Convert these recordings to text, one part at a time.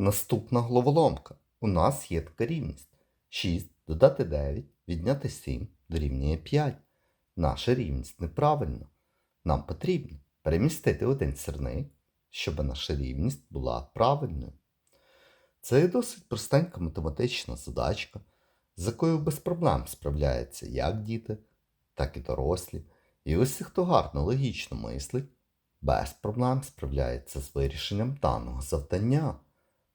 Наступна головоломка. У нас є така рівність. 6 додати 9, відняти 7 дорівнює 5. Наша рівність неправильна. Нам потрібно перемістити один сірник, щоб наша рівність була правильною. Це досить простенька математична задачка, з якою без проблем справляються як діти, так і дорослі. І усі, хто гарно логічно мислить, без проблем справляється з вирішенням даного завдання.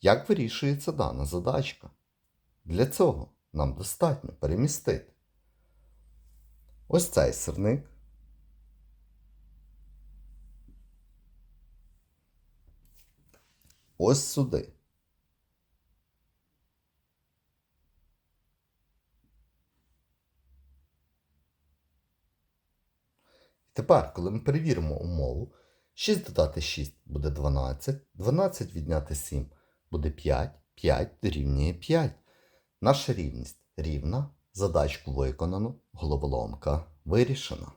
Як вирішується дана задачка? Для цього нам достатньо перемістити ось цей сирник. Ось сюди. Тепер, коли ми перевіримо умову, 6 додати 6 буде 12, 12 відняти 7 буде 5, 5 дорівнює 5. Наша рівність рівна, задачку виконано, головоломка вирішена.